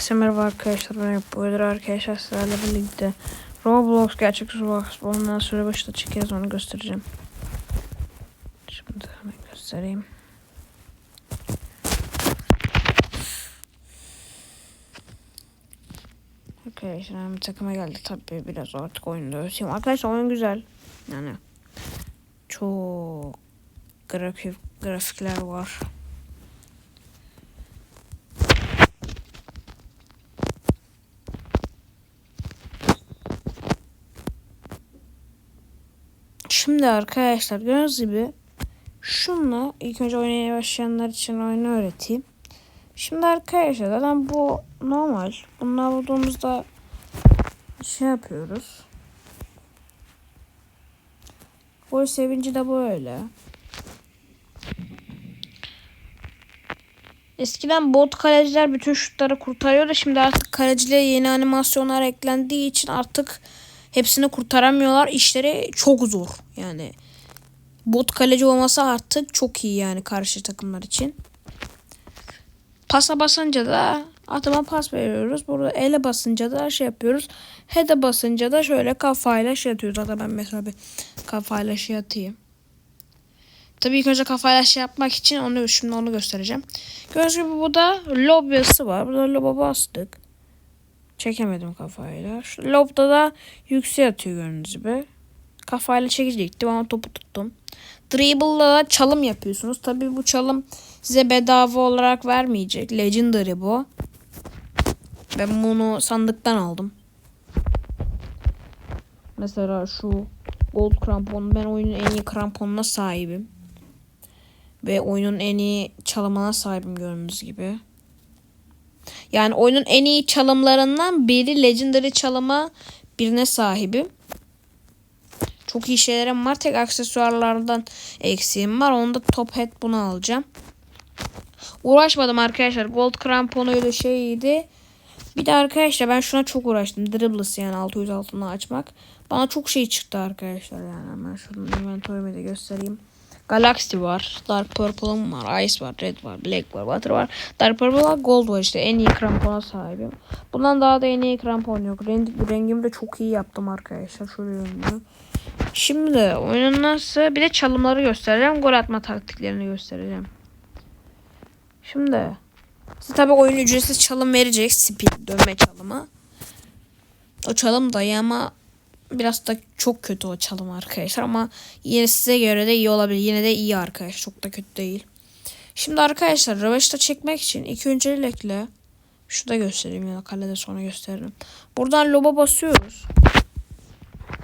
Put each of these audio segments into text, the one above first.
Herkese merhaba arkadaşlar. Ben Boylar arkadaşlar sizlerle birlikte Roblox gerçek Roblox ondan sonra başta çekeriz onu göstereceğim. Şimdi hemen göstereyim. Arkadaşlar hemen takıma geldi tabii biraz artık oyunda öğreteyim. Arkadaşlar oyun güzel. Yani çok grafik grafikler var. Şimdi arkadaşlar gördüğünüz gibi şunla ilk önce oynamaya başlayanlar için oyunu öğreteyim. Şimdi arkadaşlar zaten bu normal. Bunlar bulduğumuzda şey yapıyoruz. Gol sevinci de böyle. Eskiden bot kaleciler bütün şutları kurtarıyordu. Şimdi artık kaleciliğe yeni animasyonlar eklendiği için artık hepsini kurtaramıyorlar. İşleri çok zor. Yani bot kaleci olması artık çok iyi yani karşı takımlar için. Pasa basınca da atıma pas veriyoruz. Burada ele basınca da şey yapıyoruz. Head'e basınca da şöyle kafayla şey atıyoruz. Hatta ben mesela bir kafayla şey atayım. Tabii ilk önce kafayla şey yapmak için onu şimdi onu göstereceğim. Gördüğünüz gibi bu da lob yazısı var. Burada loba bastık. Çekemedim kafayla. Şu lobda da yükseğe atıyor gördüğünüz gibi. Kafayla çekecektim ama topu tuttum. Dribble'la çalım yapıyorsunuz. Tabii bu çalım size bedava olarak vermeyecek. Legendary bu. Ben bunu sandıktan aldım. Mesela şu gold krampon. Ben oyunun en iyi kramponuna sahibim. Ve oyunun en iyi çalımına sahibim gördüğünüz gibi. Yani oyunun en iyi çalımlarından biri Legendary çalıma birine sahibim. Çok iyi şeylerim var. Tek aksesuarlardan eksiğim var. Onu da top head bunu alacağım. Uğraşmadım arkadaşlar. Gold kramponuyla şeydi. Bir de arkadaşlar ben şuna çok uğraştım. Dribbles yani 600 altını açmak. Bana çok şey çıktı arkadaşlar yani. Hemen şuradan inventory'imi de göstereyim. Galaxy var. Dark Purple'ım var. Ice var. Red var. Black var. Water var. Dark Purple var. Gold var işte. En iyi krampona sahibim. Bundan daha da en iyi krampon yok. Rengi, rengimi de çok iyi yaptım arkadaşlar. Şöyle yönlü. Şimdi oyunun nasıl bir de çalımları göstereceğim. Gol atma taktiklerini göstereceğim. Şimdi size tabi oyun ücretsiz çalım verecek. Speed dönme çalımı. O çalım dayı ama biraz da çok kötü o çalım arkadaşlar ama yine size göre de iyi olabilir. Yine de iyi arkadaşlar. Çok da kötü değil. Şimdi arkadaşlar röveşte çekmek için ilk öncelikle şurada göstereyim ya da kalede sonra gösteririm. Buradan loba basıyoruz.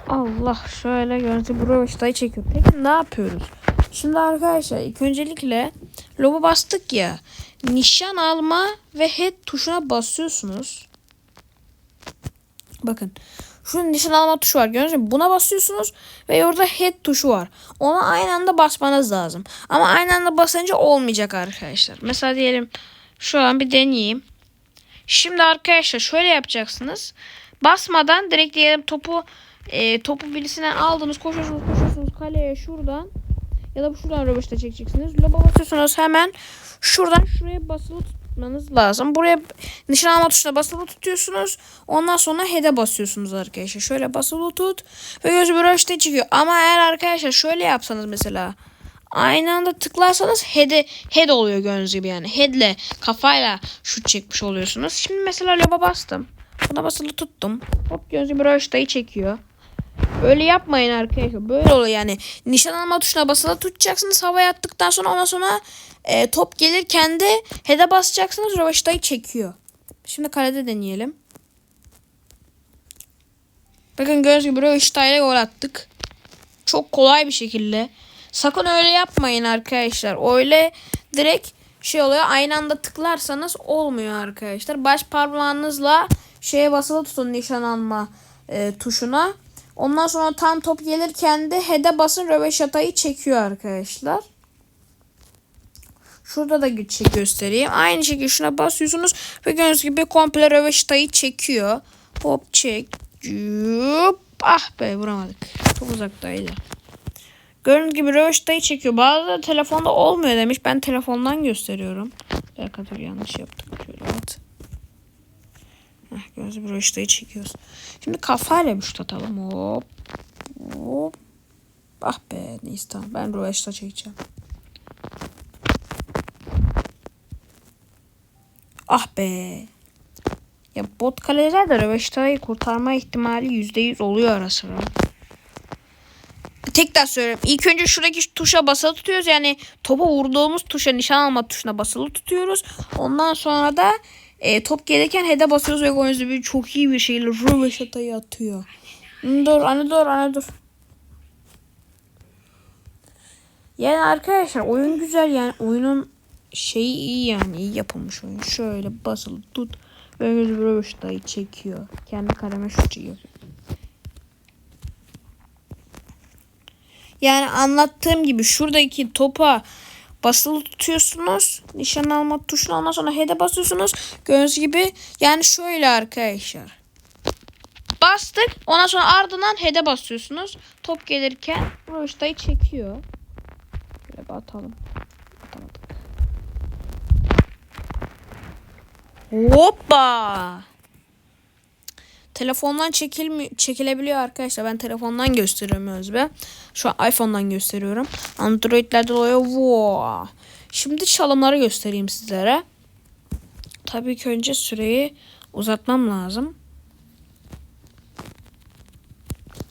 Allah şöyle görüntü bu röveştayı çekiyor. Peki ne yapıyoruz? Şimdi arkadaşlar ilk öncelikle loba bastık ya. Nişan alma ve head tuşuna basıyorsunuz. Bakın. Şunun nişan alma tuşu var. Gördünüz mü? Buna basıyorsunuz ve orada head tuşu var. Ona aynı anda basmanız lazım. Ama aynı anda basınca olmayacak arkadaşlar. Mesela diyelim şu an bir deneyeyim. Şimdi arkadaşlar şöyle yapacaksınız. Basmadan direkt diyelim topu e, topu birisinden aldınız koşuyorsunuz koşuyorsunuz kaleye şuradan ya da şuradan röveşte çekeceksiniz. Loba basıyorsunuz hemen şuradan şuraya basılı tutmanız lazım. Buraya nişan alma tuşuna basılı tutuyorsunuz. Ondan sonra head'e basıyorsunuz arkadaşlar. Şöyle basılı tut ve göz bir röveşte çıkıyor. Ama eğer arkadaşlar şöyle yapsanız mesela aynı anda tıklarsanız head'e head oluyor gördüğünüz gibi yani. Head'le kafayla şut çekmiş oluyorsunuz. Şimdi mesela loba bastım. Buna basılı tuttum. Hop gördüğünüz gibi röveşteyi çekiyor. Öyle yapmayın arkadaşlar. Böyle oluyor yani. Nişan alma tuşuna basılı tutacaksınız. Havaya attıktan sonra ondan sonra e, top gelirken de head'e basacaksınız. Rövaştayı çekiyor. Şimdi kalede deneyelim. Bakın gördüğünüz gibi rövaştayla gol attık. Çok kolay bir şekilde. Sakın öyle yapmayın arkadaşlar. Öyle direkt şey oluyor. Aynı anda tıklarsanız olmuyor arkadaşlar. Baş parmağınızla şeye basılı tutun nişan alma e, tuşuna. Ondan sonra tam top gelirken de head'e basın röveşatayı çekiyor arkadaşlar. Şurada da güç göstereyim. Aynı şekilde şuna basıyorsunuz ve gördüğünüz gibi komple röveşatayı çekiyor. Hop çek. Cüp. Ah be vuramadık. Çok uzaktaydı. Gördüğünüz gibi röveşatayı çekiyor. Bazı telefonda olmuyor demiş. Ben telefondan gösteriyorum. Bir dakika yanlış yaptık. Şöyle at. Heh, gözü bir röştayı çekiyoruz. Şimdi kafayla bir şut atalım. Hop. Hop. Ah be neyse tamam. Ben röşta çekeceğim. Ah be. Ya bot kaleciler de röveştayı kurtarma ihtimali %100 oluyor ara sıra. Tekrar söylüyorum. İlk önce şuradaki tuşa basılı tutuyoruz. Yani topa vurduğumuz tuşa nişan alma tuşuna basılı tutuyoruz. Ondan sonra da e, top gelirken head'e basıyoruz ve golümüzü bir çok iyi bir şeyle röveşatayı atıyor. Dur anne dur anne dur. Yani arkadaşlar oyun güzel yani oyunun şeyi iyi yani iyi yapılmış oyun. Şöyle basılı tut ve gözü röveşatayı çekiyor. Kendi kaleme şut. Yani anlattığım gibi şuradaki topa basılı tutuyorsunuz. Nişan alma tuşuna ondan sonra head'e basıyorsunuz. Gördüğünüz gibi yani şöyle arkadaşlar. Bastık. Ondan sonra ardından head'e basıyorsunuz. Top gelirken röştayı çekiyor. Şöyle bir atalım. Atamadık. Hoppa! Telefondan çekilmi çekilebiliyor arkadaşlar. Ben telefondan gösteriyorum Özbe. Şu an iPhone'dan gösteriyorum. Android'lerde oluyor. Wow. Şimdi çalımları göstereyim sizlere. Tabii ki önce süreyi uzatmam lazım.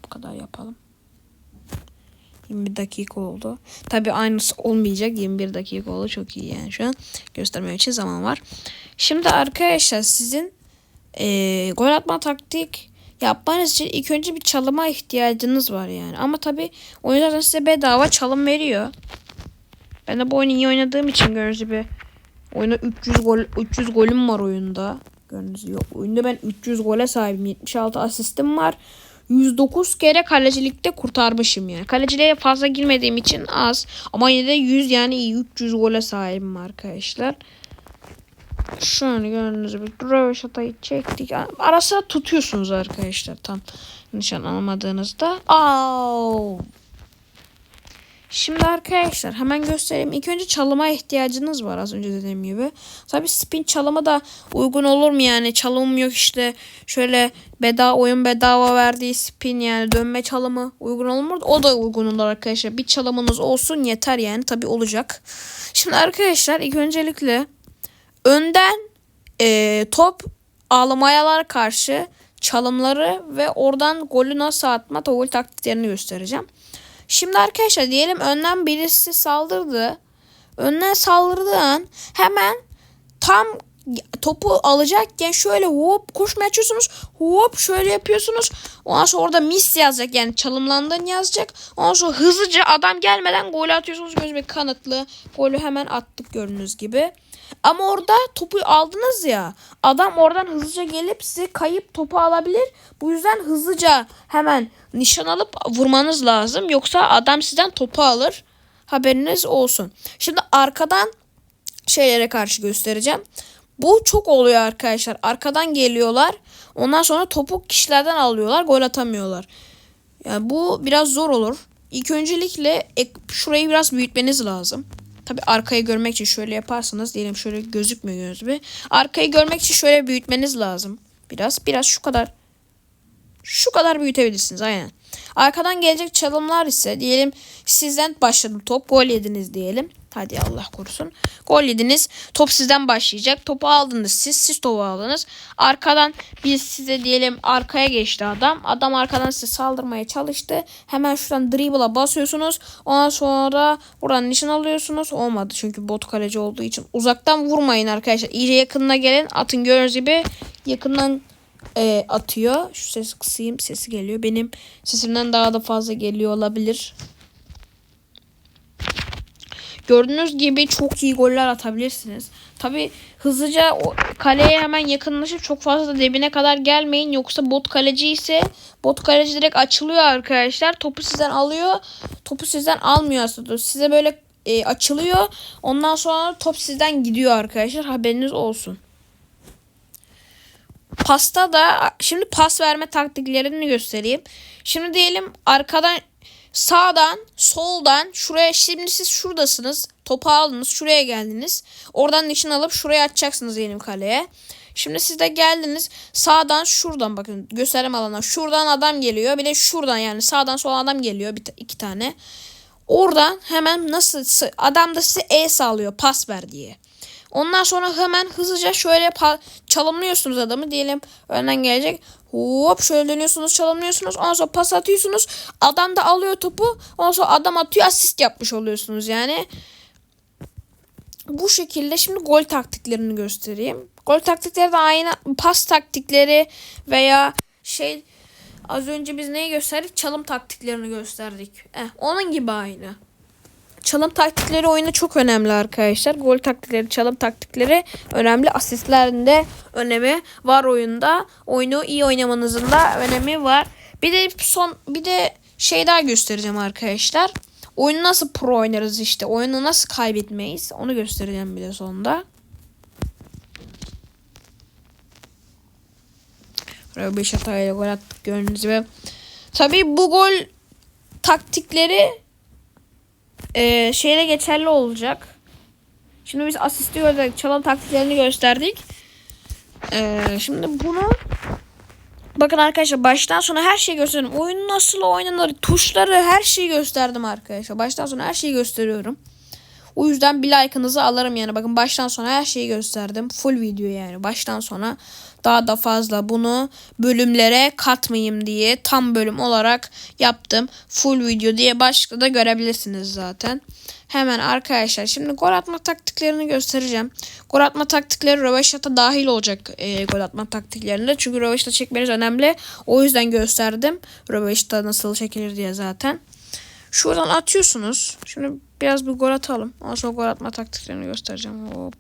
Bu kadar yapalım. 21 dakika oldu. Tabii aynısı olmayacak. 21 dakika oldu. Çok iyi yani şu an. Göstermem için zaman var. Şimdi arkadaşlar sizin e, gol atma taktik yapmanız için ilk önce bir çalıma ihtiyacınız var yani. Ama tabi oyun zaten size bedava çalım veriyor. Ben de bu oyunu iyi oynadığım için gördüğünüz gibi oyunda 300 gol 300 golüm var oyunda. Gördüğünüz gibi oyunda ben 300 gole sahibim. 76 asistim var. 109 kere kalecilikte kurtarmışım yani. Kaleciliğe fazla girmediğim için az. Ama yine de 100 yani iyi 300 gole sahibim arkadaşlar. Şöyle gördüğünüz gibi röveşatayı çektik. Ara sıra tutuyorsunuz arkadaşlar tam nişan almadığınızda. Au. Şimdi arkadaşlar hemen göstereyim. İlk önce çalıma ihtiyacınız var az önce dediğim gibi. Tabi spin çalımı da uygun olur mu yani? Çalımım yok işte. Şöyle bedava oyun bedava verdiği spin yani dönme çalımı uygun olur mu? O da uygun olur arkadaşlar. Bir çalımınız olsun yeter yani. Tabi olacak. Şimdi arkadaşlar ilk öncelikle önden e, top ağlamayalar karşı çalımları ve oradan golü nasıl atma gol taktiklerini göstereceğim. Şimdi arkadaşlar diyelim önden birisi saldırdı. Önden saldırdığı an hemen tam topu alacakken şöyle hop koşmaya açıyorsunuz. Hop şöyle yapıyorsunuz. Ondan sonra orada miss yazacak yani çalımlandığını yazacak. Ondan sonra hızlıca adam gelmeden gol atıyorsunuz. Gözüme kanıtlı. Golü hemen attık gördüğünüz gibi. Ama orada topu aldınız ya. Adam oradan hızlıca gelip size kayıp topu alabilir. Bu yüzden hızlıca hemen nişan alıp vurmanız lazım. Yoksa adam sizden topu alır. Haberiniz olsun. Şimdi arkadan şeylere karşı göstereceğim. Bu çok oluyor arkadaşlar. Arkadan geliyorlar. Ondan sonra topu kişilerden alıyorlar. Gol atamıyorlar. Yani bu biraz zor olur. İlk öncelikle şurayı biraz büyütmeniz lazım. Tabi arkayı görmek için şöyle yaparsanız diyelim şöyle gözükmüyor göz gibi. Arkayı görmek için şöyle büyütmeniz lazım. Biraz biraz şu kadar şu kadar büyütebilirsiniz aynen. Arkadan gelecek çalımlar ise diyelim sizden başladı top gol yediniz diyelim. Hadi Allah korusun. Gol yediniz. Top sizden başlayacak. Topu aldınız siz. Siz topu aldınız. Arkadan biz size diyelim arkaya geçti adam. Adam arkadan size saldırmaya çalıştı. Hemen şuradan dribble'a basıyorsunuz. Ondan sonra buradan nişan alıyorsunuz. Olmadı çünkü bot kaleci olduğu için. Uzaktan vurmayın arkadaşlar. İyice yakınına gelin. Atın gördüğünüz gibi yakından e, atıyor. Şu sesi kısayım. Sesi geliyor. Benim sesimden daha da fazla geliyor olabilir. Gördüğünüz gibi çok iyi goller atabilirsiniz. Tabi hızlıca kaleye hemen yakınlaşıp çok fazla da dibine kadar gelmeyin. Yoksa bot kaleci ise bot kaleci direkt açılıyor arkadaşlar. Topu sizden alıyor. Topu sizden almıyor aslında. Size böyle e, açılıyor. Ondan sonra top sizden gidiyor arkadaşlar. Haberiniz olsun. Pasta da şimdi pas verme taktiklerini göstereyim. Şimdi diyelim arkadan sağdan, soldan şuraya şimdi siz şuradasınız. Topu aldınız, şuraya geldiniz. Oradan nişan alıp şuraya atacaksınız diyelim kaleye. Şimdi siz de geldiniz sağdan şuradan bakın gösterim alanına şuradan adam geliyor bir de şuradan yani sağdan sola adam geliyor bir iki tane. Oradan hemen nasıl adam da size el sağlıyor pas ver diye. Ondan sonra hemen hızlıca şöyle çalımlıyorsunuz adamı diyelim önden gelecek. Hop şöyle dönüyorsunuz çalımlıyorsunuz. Ondan sonra pas atıyorsunuz. Adam da alıyor topu. Ondan sonra adam atıyor asist yapmış oluyorsunuz yani. Bu şekilde şimdi gol taktiklerini göstereyim. Gol taktikleri de aynı pas taktikleri veya şey az önce biz neyi gösterdik? Çalım taktiklerini gösterdik. Eh, onun gibi aynı. Çalım taktikleri oyunda çok önemli arkadaşlar. Gol taktikleri, çalım taktikleri önemli. Asistlerin de önemi var oyunda. Oyunu iyi oynamanızın da önemi var. Bir de son bir de şey daha göstereceğim arkadaşlar. Oyunu nasıl pro oynarız işte. Oyunu nasıl kaybetmeyiz. Onu göstereceğim bir de sonunda. Röbeş hatayla gol attık gördüğünüz gibi. Tabii bu gol taktikleri e, şeyle geçerli olacak. Şimdi biz asisti gördük. Çalım taktiklerini gösterdik. E, şimdi bunu bakın arkadaşlar baştan sona her şeyi gösterdim. Oyun nasıl oynanır, tuşları her şeyi gösterdim arkadaşlar. Baştan sona her şeyi gösteriyorum. O yüzden bir like'ınızı alırım yani. Bakın baştan sona her şeyi gösterdim. Full video yani. Baştan sona daha da fazla bunu bölümlere katmayayım diye tam bölüm olarak yaptım. Full video diye başlıkta da görebilirsiniz zaten. Hemen arkadaşlar şimdi gol atma taktiklerini göstereceğim. Gol atma taktikleri röveşata dahil olacak e, gol atma taktiklerinde. Çünkü röveşata çekmeniz önemli. O yüzden gösterdim. Röveşata nasıl çekilir diye zaten. Şuradan atıyorsunuz. Şimdi biraz bir gol atalım. Ondan sonra gol atma taktiklerini göstereceğim. Hop.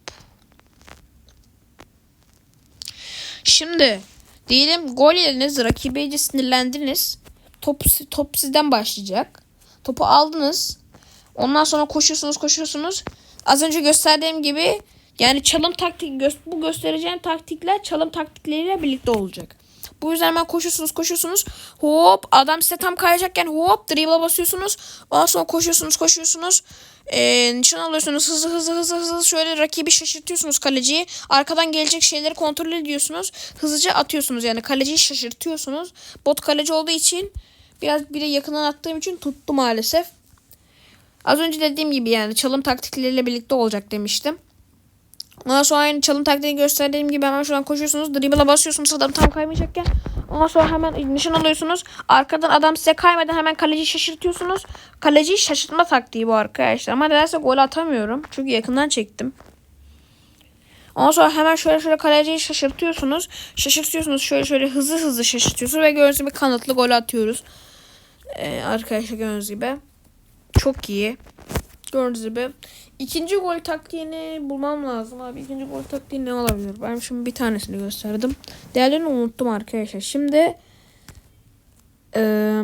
Şimdi diyelim gol yediniz. Rakibi iyice sinirlendiniz. Top, top sizden başlayacak. Topu aldınız. Ondan sonra koşuyorsunuz koşuyorsunuz. Az önce gösterdiğim gibi yani çalım taktik bu göstereceğim taktikler çalım taktikleriyle birlikte olacak. Bu yüzden hemen koşuyorsunuz koşuyorsunuz. Hop adam size tam kayacakken hop dribble'a basıyorsunuz. Ondan sonra koşuyorsunuz koşuyorsunuz. Ee, nişan alıyorsunuz hızlı hızlı hızlı hızlı şöyle rakibi şaşırtıyorsunuz kaleciyi. Arkadan gelecek şeyleri kontrol ediyorsunuz. Hızlıca atıyorsunuz yani kaleciyi şaşırtıyorsunuz. Bot kaleci olduğu için biraz bir de yakından attığım için tuttu maalesef. Az önce dediğim gibi yani çalım taktikleriyle birlikte olacak demiştim. Ondan sonra aynı çalım taktiğini gösterdiğim gibi hemen şuradan koşuyorsunuz. Dribble'a basıyorsunuz adam tam kaymayacakken. Ondan sonra hemen nişan alıyorsunuz. Arkadan adam size kaymadan hemen kaleciyi şaşırtıyorsunuz. Kaleciyi şaşırtma taktiği bu arkadaşlar. Ama nedense gol atamıyorum. Çünkü yakından çektim. Ondan sonra hemen şöyle şöyle kaleciyi şaşırtıyorsunuz. Şaşırtıyorsunuz şöyle şöyle hızlı hızlı şaşırtıyorsunuz. Ve gördüğünüz gibi kanatlı gol atıyoruz. Ee, arkadaşlar gördüğünüz gibi. Çok iyi. Gördüğünüz gibi. İkinci gol taktiğini bulmam lazım abi. İkinci gol taktiği ne olabilir? Ben şimdi bir tanesini gösterdim. Diğerlerini unuttum arkadaşlar. Şimdi e,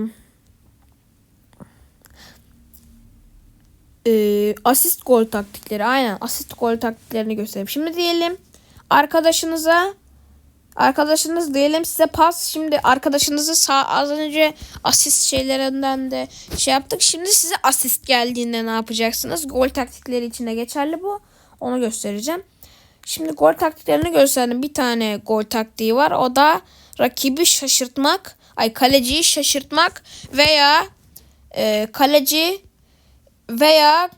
e, asist gol taktikleri. Aynen asist gol taktiklerini göstereyim. Şimdi diyelim arkadaşınıza Arkadaşınız diyelim size pas. Şimdi arkadaşınızı sağ az önce asist şeylerinden de şey yaptık. Şimdi size asist geldiğinde ne yapacaksınız? Gol taktikleri için de geçerli bu. Onu göstereceğim. Şimdi gol taktiklerini gösterdim. Bir tane gol taktiği var. O da rakibi şaşırtmak. Ay kaleciyi şaşırtmak veya e, kaleci veya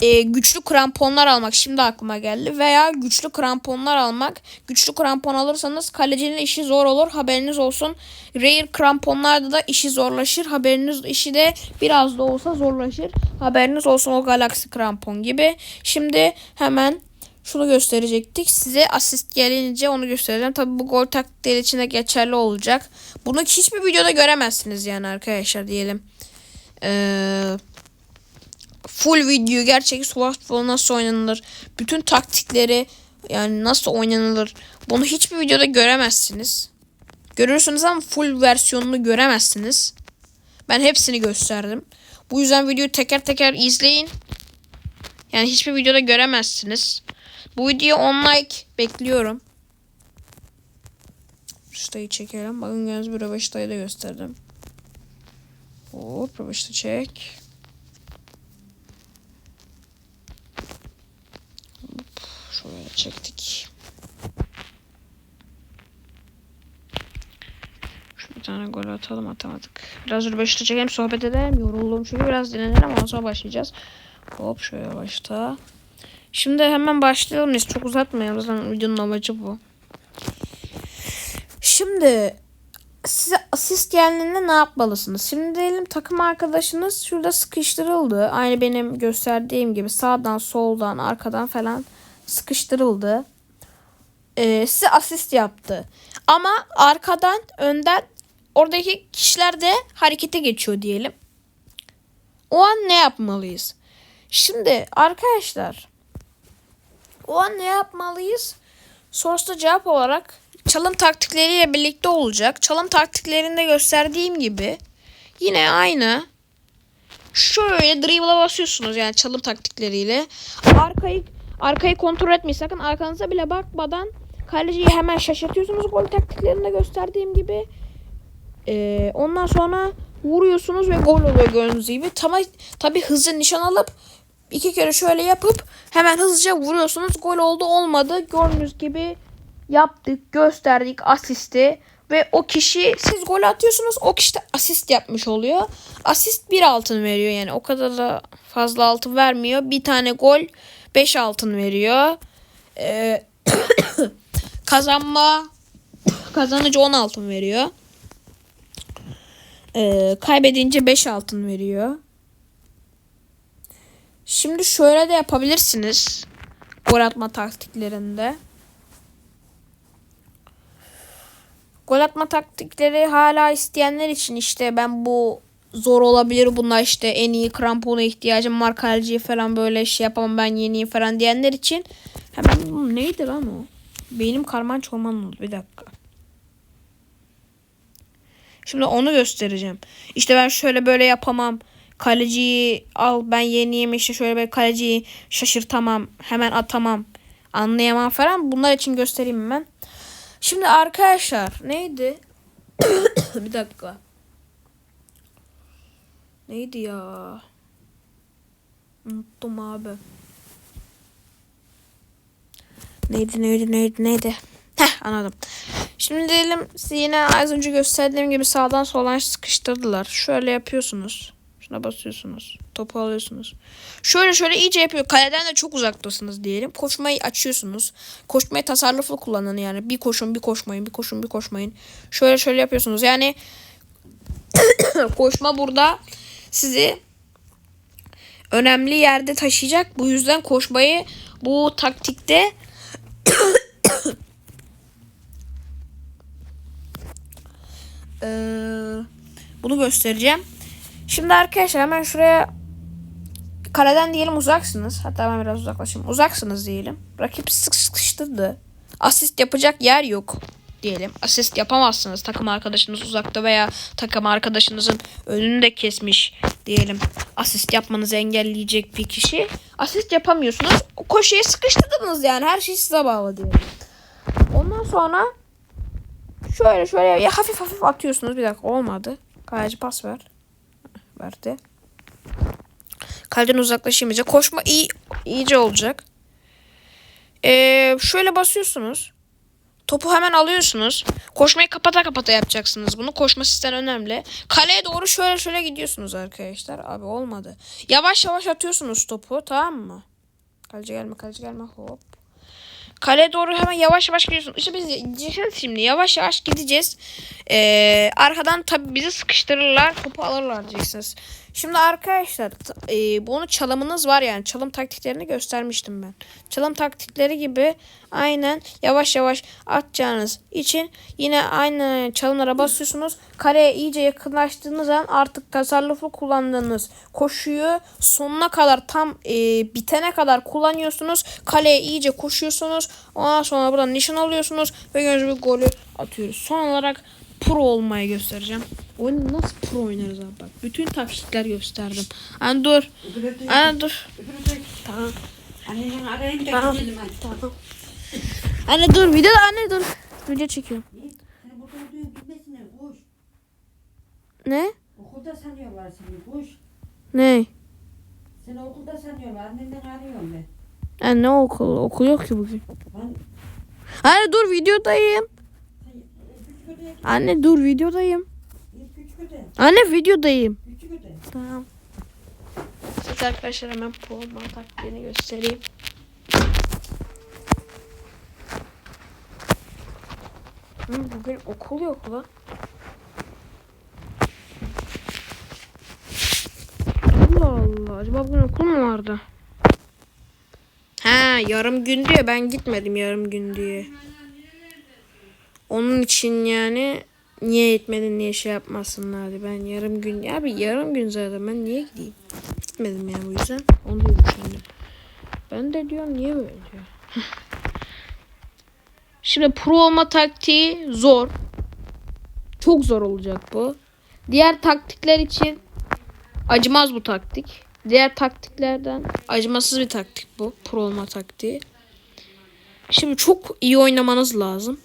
e, güçlü kramponlar almak şimdi aklıma geldi veya güçlü kramponlar almak güçlü krampon alırsanız kalecinin işi zor olur haberiniz olsun rare kramponlarda da işi zorlaşır haberiniz işi de biraz da olsa zorlaşır haberiniz olsun o galaksi krampon gibi şimdi hemen şunu gösterecektik. Size asist gelince onu göstereceğim. Tabi bu gol taktikleri içinde geçerli olacak. Bunu hiçbir videoda göremezsiniz yani arkadaşlar diyelim. Eee full video gerçek smartphone nasıl oynanılır bütün taktikleri yani nasıl oynanılır bunu hiçbir videoda göremezsiniz. Görürsünüz ama full versiyonunu göremezsiniz. Ben hepsini gösterdim. Bu yüzden videoyu teker teker izleyin. Yani hiçbir videoda göremezsiniz. Bu videoya 10 like bekliyorum. Şurayı çekelim. Bakın göz bir röveştayı da gösterdim. Hop rövaşata çek. Hop, şöyle çektik. Şu bir tane gol atalım atamadık. Biraz rövaşata çekelim sohbet edelim. Yoruldum çünkü biraz dinlenelim ondan sonra başlayacağız. Hop şöyle başta. Şimdi hemen başlayalım. Biz çok uzatmayalım. Zaten videonun amacı bu. Şimdi size asist geldiğinde ne yapmalısınız? Şimdi diyelim takım arkadaşınız şurada sıkıştırıldı. Aynı benim gösterdiğim gibi sağdan, soldan, arkadan falan sıkıştırıldı. Ee, size asist yaptı. Ama arkadan, önden oradaki kişiler de harekete geçiyor diyelim. O an ne yapmalıyız? Şimdi arkadaşlar o an ne yapmalıyız? Sorusta cevap olarak çalım taktikleriyle birlikte olacak. Çalım taktiklerinde gösterdiğim gibi yine aynı. Şöyle dribble'a basıyorsunuz yani çalım taktikleriyle. Arkayı arkayı kontrol etmeyin. Sakın arkanıza bile bakmadan kaleciyi hemen şaşırtıyorsunuz gol taktiklerinde gösterdiğim gibi. Ee, ondan sonra vuruyorsunuz ve gol oluyor gördüğünüz gibi. Tabi, tabi hızlı nişan alıp iki kere şöyle yapıp hemen hızlıca vuruyorsunuz. Gol oldu olmadı. Gördüğünüz gibi yaptık, gösterdik asisti ve o kişi siz gol atıyorsunuz. O kişi de asist yapmış oluyor. Asist bir altın veriyor yani o kadar da fazla altın vermiyor. Bir tane gol 5 altın veriyor. Ee, kazanma kazanıcı 10 altın veriyor. Ee, kaybedince 5 altın veriyor. Şimdi şöyle de yapabilirsiniz. Gol atma taktiklerinde. Gol atma taktikleri hala isteyenler için işte ben bu zor olabilir bunlar işte en iyi krampona ihtiyacım var kaleciye falan böyle şey yapamam ben yeniyim falan diyenler için hemen neydi lan o? Benim karman çorman oldu bir dakika. Şimdi onu göstereceğim. İşte ben şöyle böyle yapamam. Kaleciyi al ben yeniyim işte şöyle böyle kaleciyi şaşırtamam. Hemen atamam. Anlayamam falan. Bunlar için göstereyim hemen. Şimdi arkadaşlar neydi? bir dakika. Neydi ya? Unuttum abi. Neydi neydi neydi neydi? Heh anladım. Şimdi diyelim yine az önce gösterdiğim gibi sağdan soldan sıkıştırdılar. Şöyle yapıyorsunuz. Şuna basıyorsunuz. Topu alıyorsunuz. Şöyle şöyle iyice yapıyor. Kaleden de çok uzaktasınız diyelim. Koşmayı açıyorsunuz. Koşmayı tasarruflu kullanın yani. Bir koşun bir koşmayın. Bir koşun bir koşmayın. Şöyle şöyle yapıyorsunuz. Yani koşma burada sizi önemli yerde taşıyacak. Bu yüzden koşmayı bu taktikte Ee, bunu göstereceğim. Şimdi arkadaşlar hemen şuraya kaleden diyelim uzaksınız. Hatta ben biraz uzaklaşayım. Uzaksınız diyelim. Rakip sık sıkıştırdı. Asist yapacak yer yok diyelim. Asist yapamazsınız. Takım arkadaşınız uzakta veya takım arkadaşınızın önünü de kesmiş diyelim. Asist yapmanızı engelleyecek bir kişi. Asist yapamıyorsunuz. Koşuya sıkıştırdınız yani. Her şey size bağlı diyelim. Ondan sonra şöyle şöyle ya hafif hafif atıyorsunuz. Bir dakika olmadı. Kaleci pas ver. Verdi. Kaleden uzaklaşamayınca koşma iyi iyice olacak. Ee, şöyle basıyorsunuz. Topu hemen alıyorsunuz. Koşmayı kapata kapata yapacaksınız bunu. Koşma sistem önemli. Kaleye doğru şöyle şöyle gidiyorsunuz arkadaşlar. Abi olmadı. Yavaş yavaş atıyorsunuz topu tamam mı? Kaleci gelme kaleci gelme hop. Kaleye doğru hemen yavaş yavaş gidiyorsunuz. İşte biz gideceğiz şimdi yavaş yavaş gideceğiz. Ee, arkadan tabii bizi sıkıştırırlar. Topu alırlar diyeceksiniz. Şimdi arkadaşlar e, bunu çalımınız var yani çalım taktiklerini göstermiştim ben. Çalım taktikleri gibi aynen yavaş yavaş atacağınız için yine aynı çalımlara basıyorsunuz. Kaleye iyice yakınlaştığınız an artık tasarruflu kullandığınız koşuyu sonuna kadar tam e, bitene kadar kullanıyorsunuz. Kaleye iyice koşuyorsunuz. Ondan sonra buradan nişan alıyorsunuz ve gördüğünüz gibi golü atıyoruz. Son olarak pro olmayı göstereceğim. Oyunu nasıl pro oynarız abi bak. Bütün taktikler gösterdim. Hani dur. Hani dur. Tamam. Arayayım da Tamam. Tamam. Anne dur video anne dur. Video çekiyorum. Ne? Okulda sanıyorlar seni kuş. Ne? Seni okulda sanıyorlar. Annenden arıyorum ben. Ha, ne okul? Okul yok ki bugün. Ben Anne dur videodayım. Anne dur videodayım. Anne videodayım. Tamam. Size arkadaşlar hemen polma taktiğini göstereyim. Hı, bugün okul yok lan. Allah Allah. Acaba bugün okul mu vardı? He yarım gün diyor. Ben gitmedim yarım gün diye. Onun için yani niye gitmedin niye şey yapmasınlardı. Ben yarım gün ya bir yarım gün zaten ben niye gideyim? Gitmedim yani bu yüzden. Onu diyorum şimdi. Ben de diyorum niye böyle diyor. Şimdi pro olma taktiği zor. Çok zor olacak bu. Diğer taktikler için acımaz bu taktik. Diğer taktiklerden acımasız bir taktik bu. Pro olma taktiği. Şimdi çok iyi oynamanız lazım.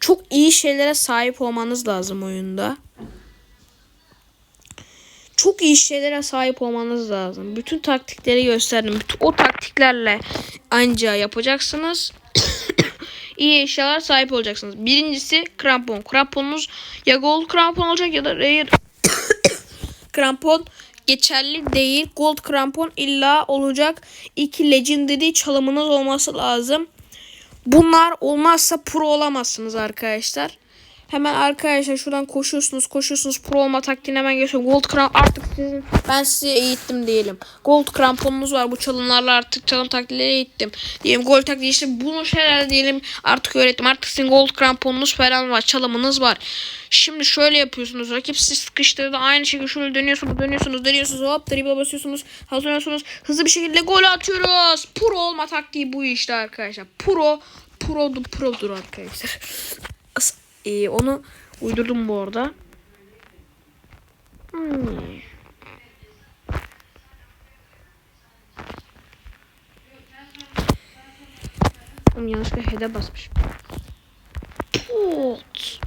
Çok iyi şeylere sahip olmanız lazım oyunda. Çok iyi şeylere sahip olmanız lazım. Bütün taktikleri gösterdim. Bütün o taktiklerle anca yapacaksınız. iyi eşyalar sahip olacaksınız. Birincisi krampon. Kramponunuz ya gold krampon olacak ya da rare krampon geçerli değil. Gold krampon illa olacak. İki legendary çalımınız olması lazım. Bunlar olmazsa pro olamazsınız arkadaşlar. Hemen arkadaşlar şuradan koşuyorsunuz koşuyorsunuz pro olma taktiğini hemen geçiyorum. Gold kramp artık sizin ben size eğittim diyelim. Gold kramponunuz var bu çalımlarla artık çalım taktikleri eğittim. Diyelim gol taktiği işte bunu şeyler diyelim artık öğrettim. Artık sizin gold kramponunuz falan var çalımınız var. Şimdi şöyle yapıyorsunuz. Rakip sizi sıkıştırdı. Aynı şekilde şöyle dönüyorsunuz dönüyorsunuz dönüyorsunuz hop dribble basıyorsunuz. Hazırlıyorsunuz. Hızlı bir şekilde gol atıyoruz. Pro olma taktiği bu işte arkadaşlar. Pro Pro'du produr arkadaşlar. Ee, onu uydurdum bu arada. Hmm. Oğlum yanlışlıkla head'e basmış. Put.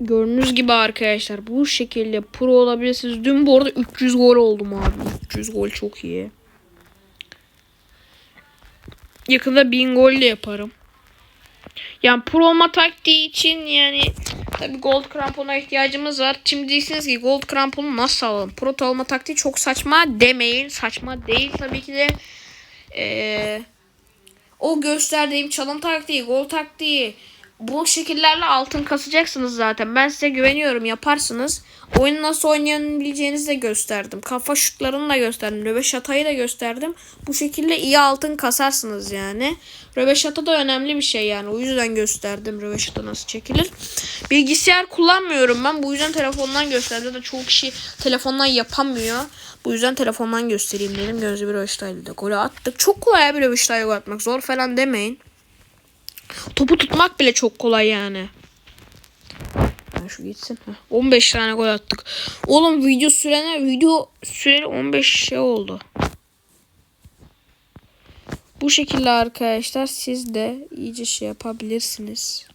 Gördüğünüz gibi arkadaşlar bu şekilde pro olabilirsiniz. Dün bu arada 300 gol oldum abi. 300 gol çok iyi. Yakında 1000 gol de yaparım. Yani pro olma taktiği için yani tabi gold krampona ihtiyacımız var. Şimdi diyeceksiniz ki gold kramponu nasıl alalım? Pro olma taktiği çok saçma demeyin. Saçma değil tabii ki de. Ee, o gösterdiğim çalım taktiği, gol taktiği bu şekillerle altın kasacaksınız zaten. Ben size güveniyorum yaparsınız. Oyunu nasıl oynayabileceğinizi de gösterdim. Kafa şutlarını da gösterdim. Röveşatayı da gösterdim. Bu şekilde iyi altın kasarsınız yani. Röveşata da önemli bir şey yani. O yüzden gösterdim röveşata nasıl çekilir. Bilgisayar kullanmıyorum ben. Bu yüzden telefondan gösterdim. Da çoğu kişi telefondan yapamıyor. Bu yüzden telefondan göstereyim dedim. Gözlü bir röveşatayla da golü attık. Çok kolay bir röveşatayla gol atmak. Zor falan demeyin. Topu tutmak bile çok kolay yani. Ben şu gitsin. Heh, 15 tane gol attık. Oğlum video sürene video süreli 15 şey oldu. Bu şekilde arkadaşlar siz de iyice şey yapabilirsiniz.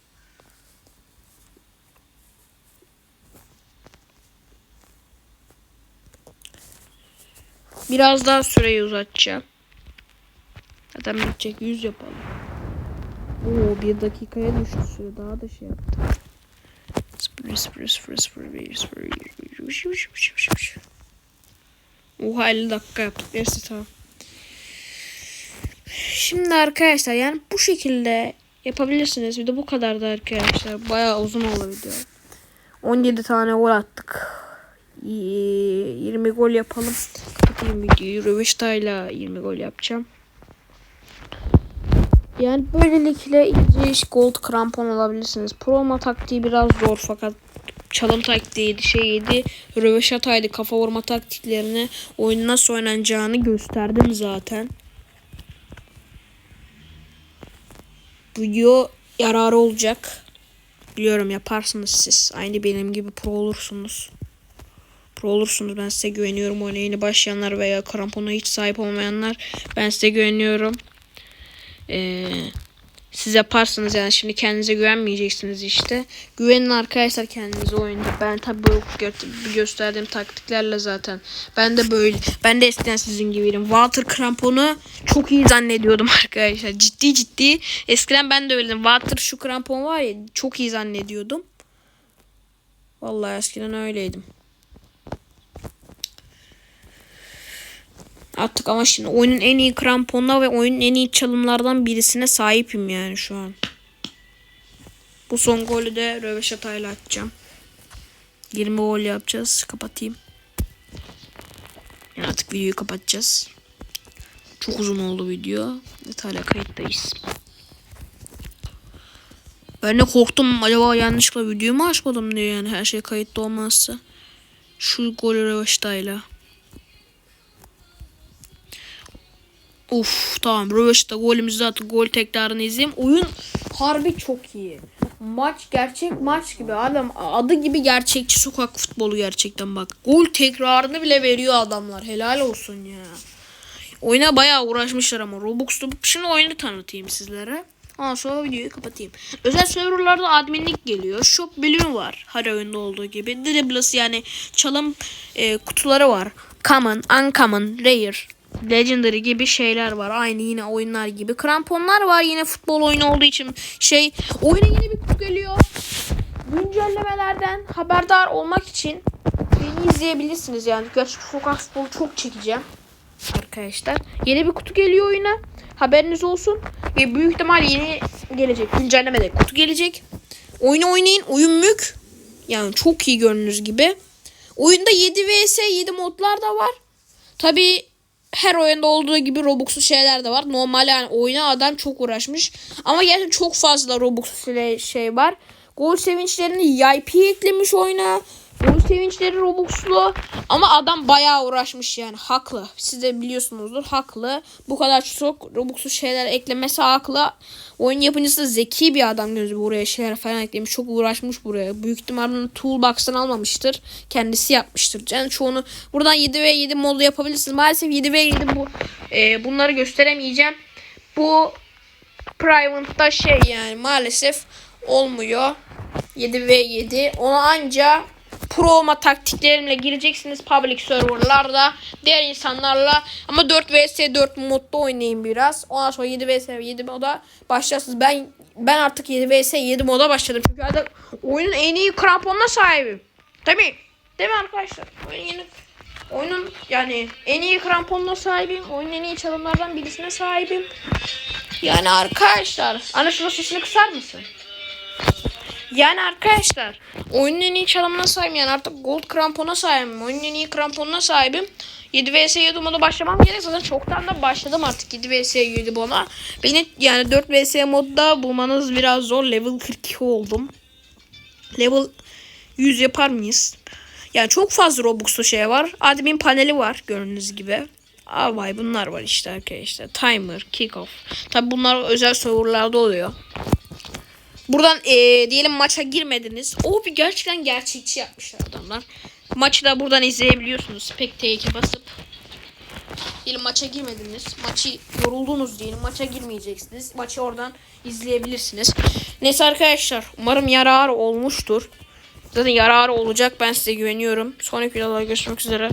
Biraz daha süreyi uzatacağım. Zaten bitecek 100 yapalım. Oo bir dakikaya düştü süre daha da şey yaptı. Sıfır sıfır sıfır sıfır bir sıfır Oha 50 dakika yaptık. Neyse tamam. Şimdi arkadaşlar yani bu şekilde yapabilirsiniz. Bir de bu kadardı arkadaşlar. Bayağı uzun oldu video. 17 tane gol attık. Y- 20 gol yapalım. Kapatayım videoyu. Röveşta'yla 20 gol yapacağım. Yani böylelikle iyice gold krampon olabilirsiniz. Proma taktiği biraz zor fakat çalım taktiğiydi, şeydi, röveşataydı, kafa vurma taktiklerini, oyun nasıl oynanacağını gösterdim zaten. Video yararı olacak. Biliyorum yaparsınız siz. Aynı benim gibi pro olursunuz. Pro olursunuz. Ben size güveniyorum. Oyuna yeni başlayanlar veya krampona hiç sahip olmayanlar ben size güveniyorum. Ee, Siz yaparsınız yani şimdi kendinize güvenmeyeceksiniz işte. Güvenin arkadaşlar kendinize oyunda. Ben tabi bu gö- gösterdiğim taktiklerle zaten. Ben de böyle. Ben de eskiden sizin gibiydim. Water kramponu çok iyi zannediyordum arkadaşlar. Ciddi ciddi. Eskiden ben de öyleydim. Water şu krampon var ya çok iyi zannediyordum. Vallahi eskiden öyleydim. Artık ama şimdi oyunun en iyi kramponuna ve oyunun en iyi çalımlardan birisine sahipim yani şu an. Bu son golü de röveşatayla atacağım. 20 gol yapacağız. Kapatayım. Yani artık videoyu kapatacağız. Çok uzun oldu video. Evet hala kayıttayız. Ben de korktum acaba yanlışlıkla videoyu mu açmadım diye yani her şey kayıtta olmazsa. Şu golü röveşatayla. Uf tamam Röveş'te golümüzü attık. Gol tekrarını izleyeyim. Oyun harbi çok iyi. Maç gerçek maç gibi. Adam adı gibi gerçekçi sokak futbolu gerçekten bak. Gol tekrarını bile veriyor adamlar. Helal olsun ya. Oyuna bayağı uğraşmışlar ama Robux'ta. Şimdi oyunu tanıtayım sizlere. Ondan sonra videoyu kapatayım. Özel serverlarda adminlik geliyor. Shop bölümü var. Her oyunda olduğu gibi. Dribbles yani çalım e, kutuları var. Common, Uncommon, Rare, Legendary gibi şeyler var. Aynı yine oyunlar gibi. Kramponlar var yine futbol oyunu olduğu için. Şey oyuna yeni bir kutu geliyor. Güncellemelerden haberdar olmak için beni izleyebilirsiniz yani. Gerçek sokak futbolu çok çekeceğim. Arkadaşlar. Yeni bir kutu geliyor oyuna. Haberiniz olsun. Ve büyük ihtimal yeni gelecek. Güncellemede kutu gelecek. Oyunu oynayın. Oyun mük. Yani çok iyi gördüğünüz gibi. Oyunda 7 vs 7 modlar da var. Tabi her oyunda olduğu gibi Robux'lu şeyler de var. Normal yani oyuna adam çok uğraşmış. Ama gerçekten çok fazla Robux'lu şey- var. Gol sevinçlerini VIP eklemiş oyuna. Gol sevinçleri Robux'lu. Ama adam bayağı uğraşmış yani. Haklı. Siz de biliyorsunuzdur. Haklı. Bu kadar çok Robux'lu şeyler eklemesi haklı. Oyun yapımcısı da zeki bir adam gözü buraya şeyler falan eklemiş. Çok uğraşmış buraya. Büyük ihtimalle bunu Toolbox'tan almamıştır. Kendisi yapmıştır. Yani çoğunu buradan 7 ve 7 modu yapabilirsiniz. Maalesef 7 ve 7 bu e, bunları gösteremeyeceğim. Bu private'da şey yani maalesef olmuyor. 7 ve 7. Ona anca pro olma taktiklerimle gireceksiniz public serverlarda diğer insanlarla ama 4 vs 4 modda oynayın biraz. Ondan sonra 7 vs 7 moda başlarsınız. Ben ben artık 7 vs 7 moda başladım. Çünkü artık oyunun en iyi kramponuna sahibim. Mi? Değil mi arkadaşlar? Oyunun yeni oyunun yani en iyi kramponuna sahibim. Oyunun en iyi çalımlardan birisine sahibim. Yani arkadaşlar. Şurada sesini kısar mısın? Yani arkadaşlar oyunun en iyi çalımına sahibim yani artık gold krampona sahibim. Oyunun en iyi kramponuna sahibim. 7 vs 7 moda başlamam gerek zaten çoktan da başladım artık 7 vs 7 bona. Beni yani 4 vs modda bulmanız biraz zor. Level 42 oldum. Level 100 yapar mıyız? Yani çok fazla Robux'lu şey var. Admin paneli var gördüğünüz gibi. Aa vay bunlar var işte arkadaşlar. Timer, kickoff. Tabi bunlar özel serverlarda oluyor. Buradan eee, diyelim maça girmediniz. O bir gerçekten gerçekçi yapmışlar adamlar. Maçı da buradan izleyebiliyorsunuz. Spectate'e basıp. Diyelim maça girmediniz. Maçı yoruldunuz diyelim. Maça girmeyeceksiniz. Maçı oradan izleyebilirsiniz. Neyse arkadaşlar. Umarım yararı olmuştur. Zaten yararı olacak. Ben size güveniyorum. Sonraki videolarda görüşmek üzere.